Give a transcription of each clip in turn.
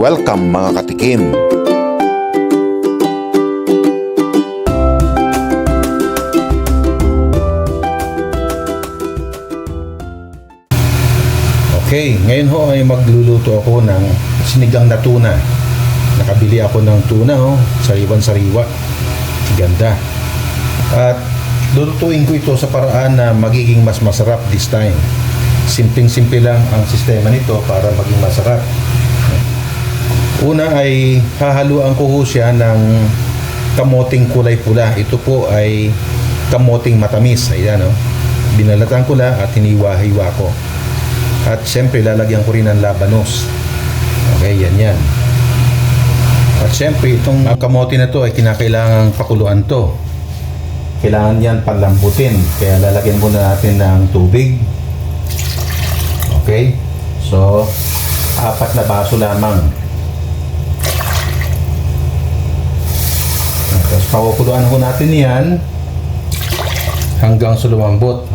Welcome mga katikim! Okay, ngayon ho ay magluluto ako ng sinigang na tuna. Nakabili ako ng tuna ho, sariwan-sariwa. Ganda. At lulutuin ko ito sa paraan na magiging mas masarap this time. Simpleng-simple lang ang sistema nito para maging masarap. Una ay hahaluan ko ho siya ng kamoting kulay pula. Ito po ay kamoting matamis. Ayan o. Binalatan ko lang at hiniwa-hiwa ko. At siyempre lalagyan ko rin ng labanos. Okay, yan yan. At siyempre itong kamote na to ay kinakailangan pakuluan to. Kailangan yan palambutin. Kaya lalagyan muna natin ng tubig. Okay? So, apat na baso lamang. Tapos pakukuluan ko natin yan hanggang sa lumambot.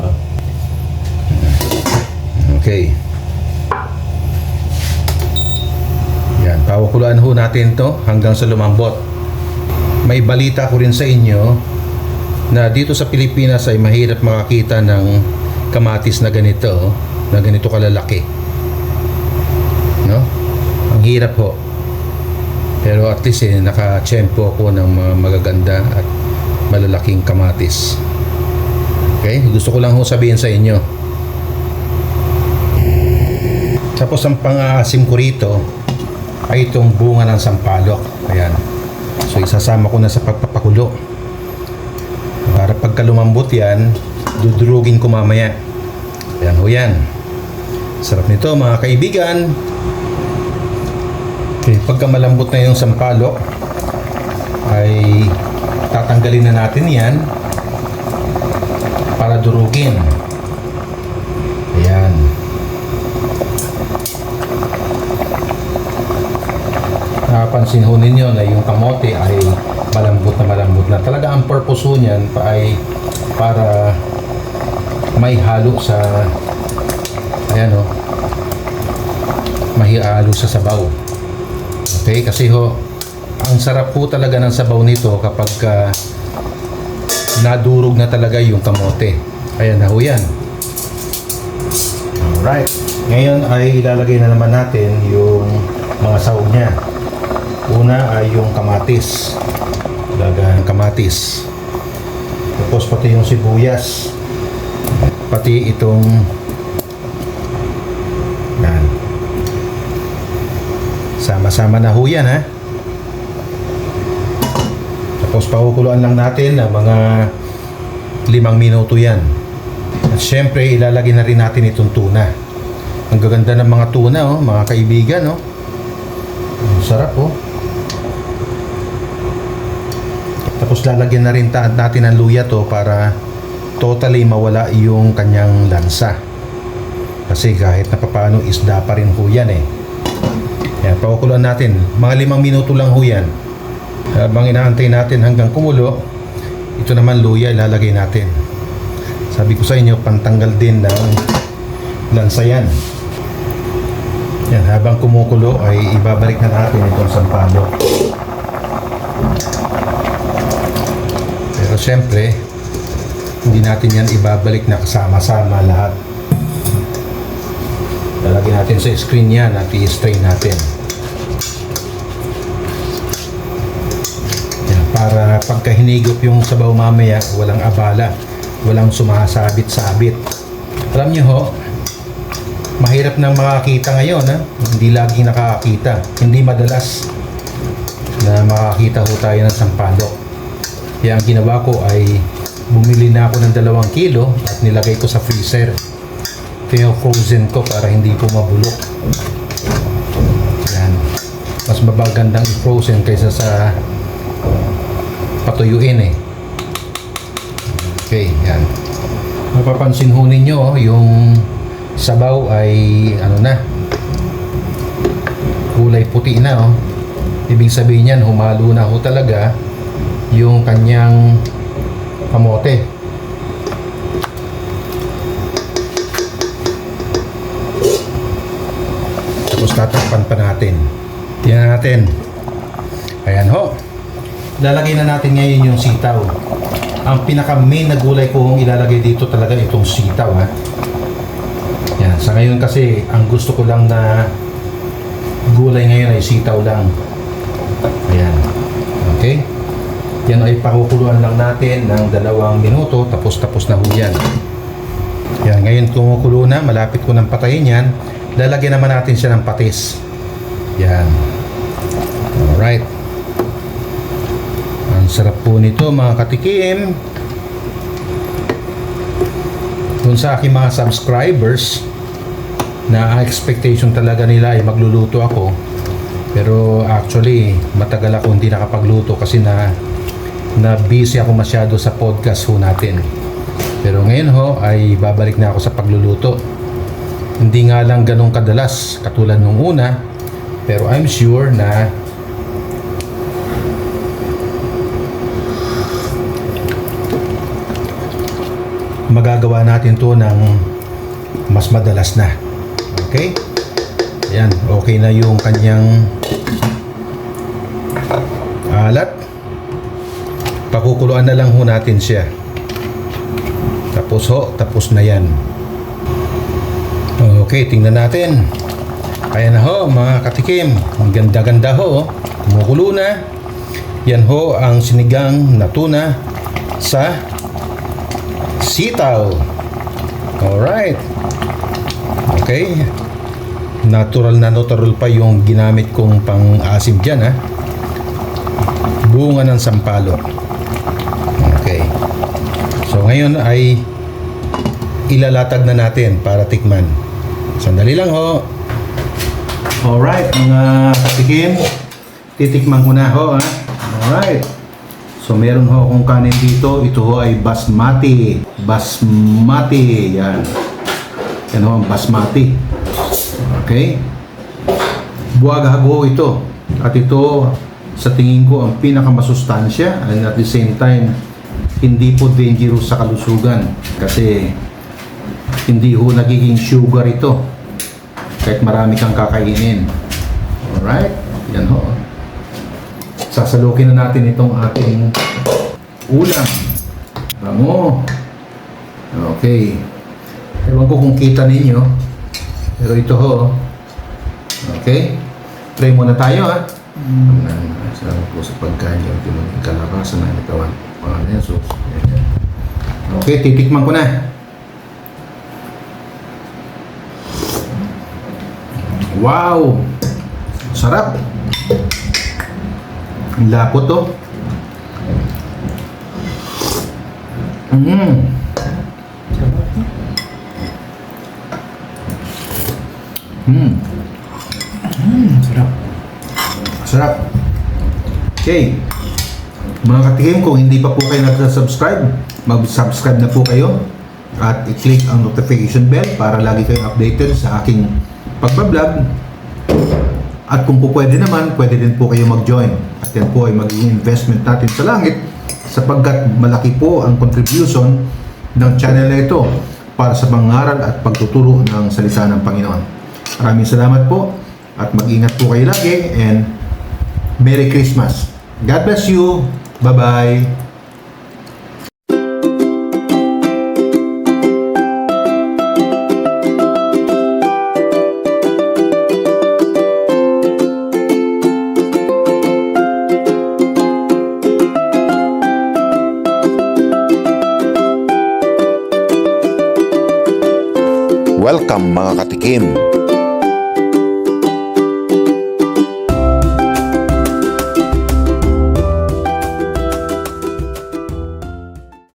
Okay. Yan, pawakuluan ho natin to hanggang sa lumambot. May balita ko rin sa inyo na dito sa Pilipinas ay mahirap makakita ng kamatis na ganito, na ganito kalalaki. No? Ang hirap ho. Pero at least eh, naka-tsempo ako ng mga magaganda at malalaking kamatis. Okay? Gusto ko lang ho sabihin sa inyo. Tapos ang pang-aasim ko rito ay itong bunga ng sampalok. Ayan. So isasama ko na sa pagpapakulo. Para pagka lumambot yan, dudurugin ko mamaya. Ayan ho yan. Sarap nito mga kaibigan. Okay, pagka malambot na yung sampalok, ay tatanggalin na natin yan para durugin. Ayan. Napansin ho ninyo na yung kamote ay malambot na malambot na. Talaga ang purpose ho niyan pa ay para may halo sa ayan o may halo sa sabaw. Okay, kasi ho ang sarap po talaga ng sabaw nito kapag ka nadurog na talaga yung kamote. Ayan na ho yan. Alright. Ngayon ay ilalagay na naman natin yung mga sahog niya. Una ay yung kamatis. Lagyan ng kamatis. Tapos pati yung sibuyas. Pati itong yan. Sama-sama na ho yan ha. Tapos pakukuluan lang natin ng mga limang minuto yan. At syempre ilalagay na rin natin itong tuna. Ang gaganda ng mga tuna oh, mga kaibigan oh. Ang sarap oh. Tapos lalagyan na rin natin ng luya to para totally mawala yung kanyang lansa. Kasi kahit na papaano isda pa rin ho yan eh. Yan, pakukuluan natin. Mga limang minuto lang ho yan. Habang inaantay natin hanggang kumulo, ito naman luya ilalagay natin. Sabi ko sa inyo, pantanggal din ng lansa yan. Yan, habang kumukulo ay ibabalik na natin itong sampalo. Pero siyempre, hindi natin yan ibabalik na kasama-sama lahat. Natin sa screen yan at i-strain natin. Yan, para pagka hinigop yung sabaw mamaya, walang abala, walang sumasabit-sabit. Alam niyo ho, mahirap nang makakita ngayon, ha? hindi lagi nakakita, hindi madalas na makakita ho tayo ng sampalok. Kaya ang ginawa ko ay bumili na ako ng dalawang kilo at nilagay ko sa freezer. Frozen ko para hindi po mabulok. Yan. Mas mabagandang i-frozen kaysa sa patuyuin eh. Okay, yan. Mapapansin ho ninyo yung sabaw ay ano na kulay puti na oh. Ibig sabihin yan, humalo na ho talaga yung kanyang kamote. Tapos tatakpan pa natin. Tingnan natin. Ayan ho. Lalagay na natin ngayon yung sitaw. Ang pinaka main na gulay ko kung ilalagay dito talaga itong sitaw ha. Yan. Sa ngayon kasi ang gusto ko lang na gulay ngayon ay sitaw lang. Ayan. Okay? Yan ay pakukuluan lang natin ng dalawang minuto tapos tapos na ho yan. Yan, ngayon kumukulo na, malapit ko nang patayin yan. Lalagyan naman natin siya ng patis. Yan. Alright. Ang sarap po nito mga katikim. Kung sa aking mga subscribers, na expectation talaga nila ay magluluto ako. Pero actually, matagal ako hindi nakapagluto kasi na na busy ako masyado sa podcast ho natin. Pero ngayon ho ay babalik na ako sa pagluluto. Hindi nga lang ganun kadalas katulad nung una, pero I'm sure na magagawa natin to ng mas madalas na. Okay? Yan, okay na yung kanyang alat. Pakukuluan na lang ho natin siya. Tapos ho, tapos na yan. Okay, tingnan natin. Kaya na ho, mga katikim. Ang ganda-ganda ho. oh. Kumukulo na. Yan ho ang sinigang na tuna sa sitaw. Alright. Okay. Natural na natural pa yung ginamit kong pang-asim dyan ha. Bunga ng sampalo. Okay. So ngayon ay ilalatag na natin para tikman. Sandali lang ho. Alright, mga katikim. Titikman ko na ho ha. Alright. So meron ho akong kanin dito. Ito ho ay basmati. Basmati. Yan. Yan ho ang basmati. Okay. Buwagag ho ito. At ito sa tingin ko ang pinakamasustansya and at the same time hindi po dangerous sa kalusugan kasi hindi ho nagiging sugar ito kahit marami kang kakainin. Alright? Yan ho. Sasalukin na natin itong ating ulam. Bango. Okay. Ewan ko kung kita ninyo. Pero ito ho. Okay. Try muna tayo ha. Mm. Salamat po sa pagkain yung tinunong kalabasan ng itawan. Mga Jesus. Okay, titikman ko na. Wow! Sarap! Ang lapot to. Mm. Mm. Sarap. Sarap. Okay. Mga katikim, kung hindi pa po kayo nag-subscribe, mag-subscribe na po kayo at i-click ang notification bell para lagi kayong updated sa aking pagbablog. At kung po pwede naman, pwede din po kayo mag-join. At yan po ay magiging investment natin sa langit sapagkat malaki po ang contribution ng channel na ito para sa pangaral at pagtuturo ng salita ng Panginoon. Maraming salamat po at mag-ingat po kayo lagi and Merry Christmas. God bless you. Bye-bye. Welcome mga katikim